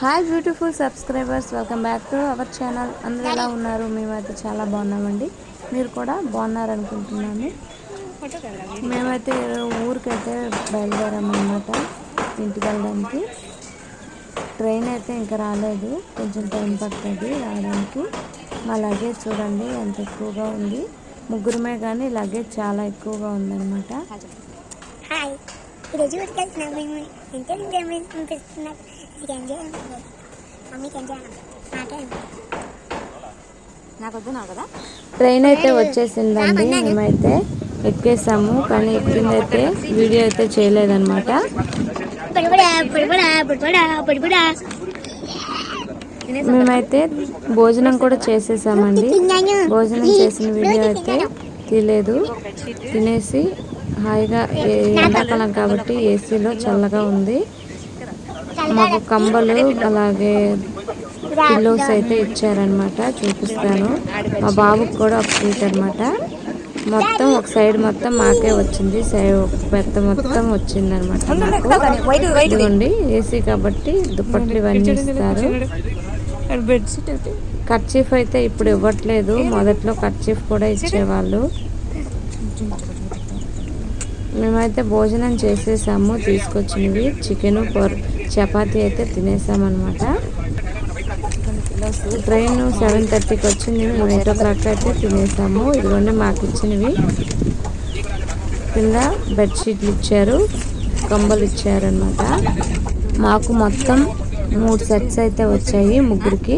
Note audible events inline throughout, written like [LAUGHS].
Hi beautiful subscribers welcome back to our channel. అందరూ ఎలా ఉన్నారు? మేమైతే చాలా బాగున్నామండి. మీరు కూడా బాగున్నారనుకుంటున్నాను. మేమైతే ఊరికైతే బయలుదేరామన్నమాట ఇంటికి వెళ్ళడానికి. ట్రైన్ అయితే ఇంకా రాలేదు. కొంచెం టైం పడుతుంది రావడానికి. మా లగేజ్ చూడండి ఎంత ఎక్కువగా ఉంది. ముగ్గురమే కానీ లగేజ్ చాలా ఎక్కువగా ఉందన్నమాట. ట్రైన్ అయితే వచ్చేసిందండి. మేమైతే ఎక్కేసాము కానీ ఎక్కిందైతే వీడియో అయితే చేయలేదన్నమాట. మేమైతే భోజనం కూడా చేసేసామండి. భోజనం చేసిన వీడియో అయితే తీయలేదు తినేసి హాయిగా ఎండాకాలం కాబట్టి ఏసీలో చల్లగా ఉంది. మాకు కంబలు అలాగే పిల్లోస్ అయితే ఇచ్చారనమాట చూపిస్తాను. మా బాబుకి కూడా ఒక సీట్ అనమాట మొత్తం ఒక సైడ్ మొత్తం మాకే వచ్చింది సైడ్ ఒక పెద్ద మొత్తం వచ్చింది అనమాట ఇదిగోండి ఏసీ కాబట్టి దుప్పట్లు ఇవన్నీ ఇస్తారు. కర్చీఫ్ అయితే. ఇప్పుడు ఇవ్వట్లేదు. మొదట్లో కర్చీఫ్ కూడా ఇచ్చేవాళ్ళు. మేమైతే భోజనం చేసేసాము తీసుకొచ్చినవి. చికెన్ పొర చపాతీ అయితే తినేసామన్నమాట. ట్రైన్ సెవెన్ థర్టీకి వచ్చింది. మేము ఎయిట్ ఓ క్లాక్ అయితే తినేసాము. ఇదిగోండి మాకు ఇచ్చినవి. కింద బెడ్షీట్లు ఇచ్చారు. కంబలు ఇచ్చారనమాట మాకు మొత్తం మూడు సెట్స్ అయితే వచ్చాయి ముగ్గురికి.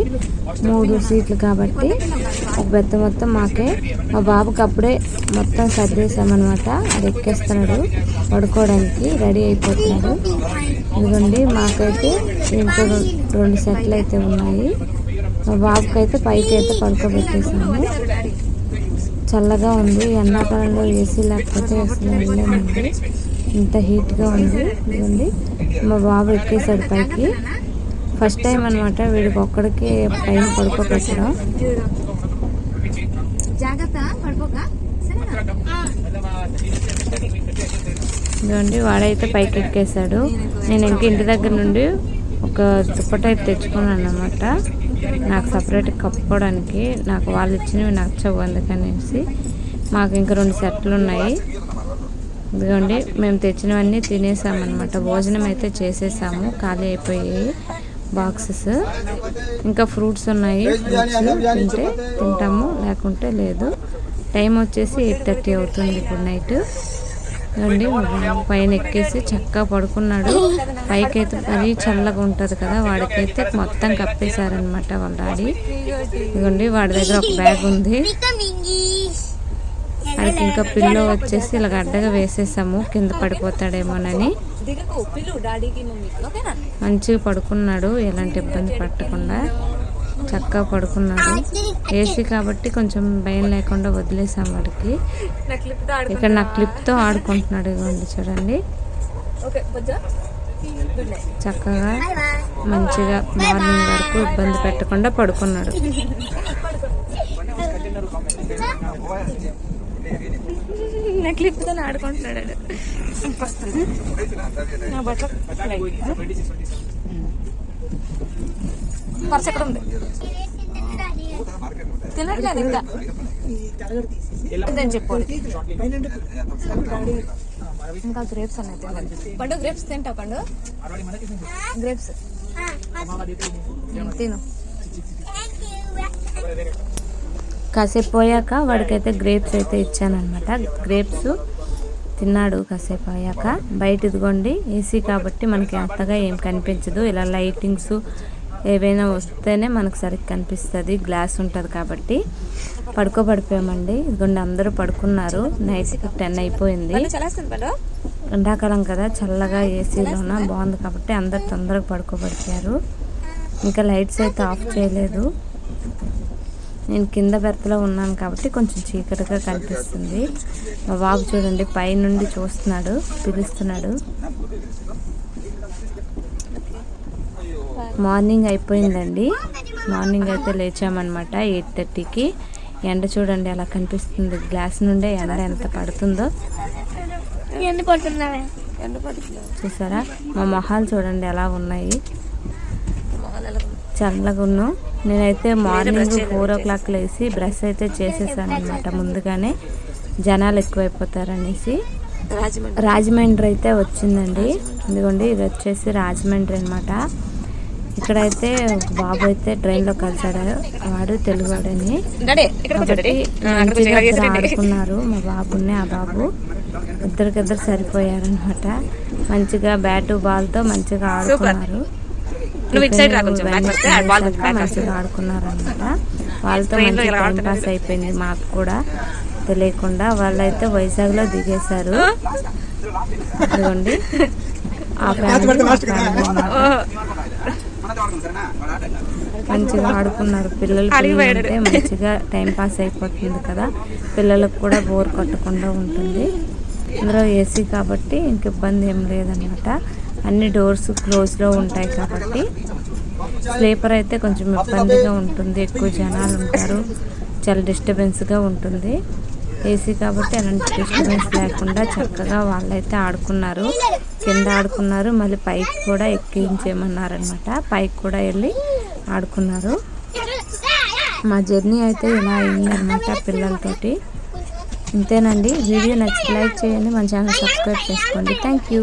మూడు సీట్లు కాబట్టి ఒక పెద్ద మొత్తం మాకే. మా బాబుకి అప్పుడే మొత్తం సర్దేశామన్నమాట అది ఎక్కేస్తున్నాడు. పడుకోవడానికి రెడీ అయిపోతున్నాడు. ఇదిగోండి మాకైతే ఇంకో రెండు సెట్లు అయితే ఉన్నాయి. మా బాబుకి అయితే పైకి అయితే పడుకోబెట్టేసాము. చల్లగా ఉంది. ఎండాకాలంలో ఏసీ లేకపోతే అసలు వెళ్ళలేమండి. ఇంత హీట్గా ఉంది. ఇదిగోండి మా బాబు ఎక్కేసాడు పైకి. ఫస్ట్ టైం అనమాట వీడికి ఒక్కడికి పైన జాగ్రత్త పడిపోక ఇదిగోండి వాడైతే పైకి ఎక్కేసాడు నేను ఇంక ఇంటి దగ్గర నుండి ఒక దుప్పట అయితే తెచ్చుకున్నాను అనమాట నాకు సపరేట్ కప్పుకోవడానికి నాకు వాళ్ళు ఇచ్చినవి నచ్చవు అందుకనేసి. మాకు ఇంకా రెండు సెట్లు ఉన్నాయి. ఇదిగోండి మేము తెచ్చినవన్నీ తినేసామన్నమాట. భోజనం అయితే చేసేసాము. ఖాళీ అయిపోయాయి బాక్సెస్. ఇంకా ఫ్రూట్స్ ఉన్నాయి. ఫ్రూట్స్ తింటే తింటాము లేకుంటే లేదు. టైం వచ్చేసి ఎయిట్ థర్టీ అవుతుంది ఇప్పుడు నైట్. అండి పైన ఎక్కేసి చక్కగా పడుకున్నాడు. పైకి అయితే మరీ చల్లగా ఉంటుంది కదా వాడికైతే మొత్తం కప్పేశారనమాట వాళ్ళ డాడీ. ఇదిగోండి వాడి దగ్గర ఒక బ్యాగ్ ఉంది. వాడికి ఇంకా పిల్లో వచ్చేసి ఇలాగ అడ్డగా వేసేసాము కింద పడిపోతాడేమోనని. మంచిగా పడుకున్నాడు ఎలాంటి ఇబ్బంది పట్టకుండా చక్కగా పడుకున్నాడు. ఏసీ కాబట్టి కొంచెం భయం లేకుండా వదిలేసాం వాడికి. నా క్లిప్ ఆడు ఇక్కడ నా క్లిప్తో ఆడుకుంటున్నాడు ఇదిగోండి చూడండి. చక్కగా మంచిగా మార్నింగ్ వరకు ఇబ్బంది పెట్టకుండా పడుకున్నాడు. నా క్లిప్ తో ఆడుకుంటున్నాడు నా పర్స్ ఎక్కడ ఉంది? తినట్లేదు ఇంకా. అని చెప్పాలి ఇంకా గ్రేప్స్ అన్నీ తినాలి పండు గ్రేప్స్ తింటా పండు? గ్రేప్స్ తిను. కాసేపు పోయాక వాడికైతే గ్రేప్స్ అయితే ఇచ్చానమాట గ్రేప్స్ తిన్నాడు కాసేపు అయ్యాక. బయట ఇదిగోండి ఏసీ కాబట్టి మనకి అంతగా ఏం కనిపించదు. ఇలా లైటింగ్స్ ఏవైనా వస్తేనే మనకు సరిగ్గా కనిపిస్తుంది. గ్లాస్ ఉంటుంది కాబట్టి పడుకోబడిపోయామండి. ఇదిగోండి అందరూ పడుకున్నారు. నైట్ టెన్ అయిపోయింది. ఎండాకాలం కదా చల్లగా ఏసీలోన బాగుంది కాబట్టి అందరు తొందరగా పడుకోబడిపోయారు. ఇంకా లైట్స్ అయితే ఆఫ్ చేయలేదు. నేను కింద బెర్త్లో ఉన్నాను కాబట్టి కొంచెం చీకటిగా కనిపిస్తుంది. మా బాబు చూడండి పైనుండి చూస్తున్నాడు పిలుస్తున్నాడు. మార్నింగ్ అయిపోయిందండి. మార్నింగ్ అయితే లేచామన్నమాట ఎయిట్ థర్టీకి. ఎండ చూడండి అలా కనిపిస్తుంది. గ్లాస్ నుండే ఎండ ఎంత పడుతుందో. చూసారా? మా మొహాలు చూడండి ఎలా ఉన్నాయి. చల్లగా ఉన్నాం. నేనైతే మార్నింగ్ ఫోర్ ఓ క్లాక్ లేసి బ్రష్ అయితే చేసేసాను అనమాట ముందుగానే జనాలు ఎక్కువైపోతారనేసి. రాజమండ్రి. రాజమండ్రి అయితే వచ్చిందండి. ఇదిగోండి ఇది వచ్చేసి రాజమండ్రి అనమాట ఇక్కడైతే ఒక బాబు అయితే ట్రైన్లో కలిసాడు. వాడు తెలుగువాడని. ఆడుకున్నారు. మా బాబుని ఆ బాబు. ఇద్దరికిద్దరు సరిపోయారనమాట మంచిగా బ్యాటు బాల్తో మంచిగా ఆడుకున్నారు. నువ్వు ఇటు సైడ్ రా టిఫిన్ కొంచెం, బ్యాక్ ఇవన్నీ వస్తే ఆ బాల్ కొంచెం తినేసాక బ్యాక్ మంచిగా ఆడుకున్నారు అనమాట. వాళ్ళతో ఇలా టైం పాస్ అయిపోయింది మాకు కూడా. తెలియకుండా వాళ్ళైతే వైజాగ్లో దిగేశారు. ఇదిగోండి. [LAUGHS] ఆ ఫ్యామిలీ. మంచిగా ఆడుకున్నారు. పిల్లలు ఉంటే మంచిగా టైం పాస్ అయిపోతుంది కదా. పిల్లలకు కూడా బోర్ కొట్టకుండా ఉంటుంది. ఇందులో ఏసీ కాబట్టి ఇంక ఇబ్బంది ఏం లేదనమాట అన్ని డోర్స్ క్లోజ్లో ఉంటాయి కాబట్టి స్లీపర్ అయితే కొంచెం ఇబ్బందిగా ఉంటుంది. ఎక్కువ జనాలు ఉంటారు. చాలా డిస్టర్బెన్స్గా ఉంటుంది. ఏసీ కాబట్టి అలాంటి డిస్టర్బెన్స్ లేకుండా చక్కగా వాళ్ళైతే ఆడుకున్నారు. కింద ఆడుకున్నారు. మళ్ళీ పైకి కూడా ఎక్కించేయమన్నారనమాట పైకి కూడా వెళ్ళి ఆడుకున్నారు. మా జర్నీ అయితే ఇలా అయిందనమాట పిల్లలతోటి. ఇంతేనండి. వీడియో నచ్చి లైక్ చేయండి. మన ఛానల్ సబ్స్క్రైబ్ చేసుకోండి. Thank you.